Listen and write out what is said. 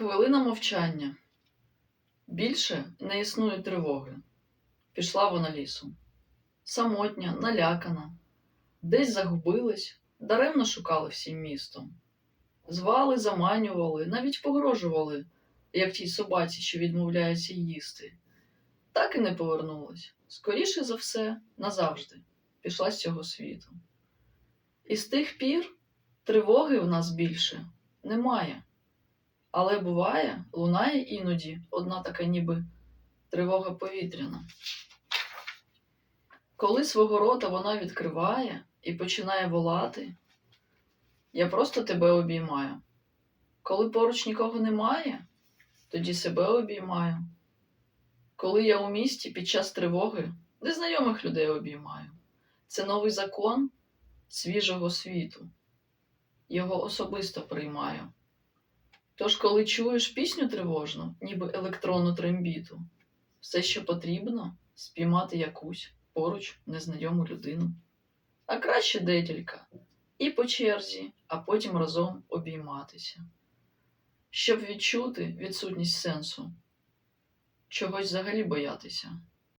Хвилина мовчання. Більше не існує тривоги. Пішла вона лісом. Самотня, налякана, десь загубилась, даремно шукали всім містом. Звали, заманювали, навіть погрожували, як тій собаці, що відмовляється їсти. Так і не повернулась. Скоріше за все, назавжди, пішла з цього світу. І з тих пір тривоги в нас більше немає. Але буває, лунає іноді одна така ніби тривога повітряна. Коли свого рота вона відкриває і починає волати, я просто тебе обіймаю. Коли поруч нікого немає, тоді себе обіймаю. Коли я у місті під час тривоги незнайомих людей обіймаю. Це новий закон свіжого світу. Його особисто приймаю. Тож, коли чуєш пісню тривожну, ніби електронну трембіту, все, що потрібно, спіймати якусь поруч незнайому людину. А краще декілька, і по черзі, а потім разом обійматися. Щоб відчути відсутність сенсу, чогось взагалі боятися.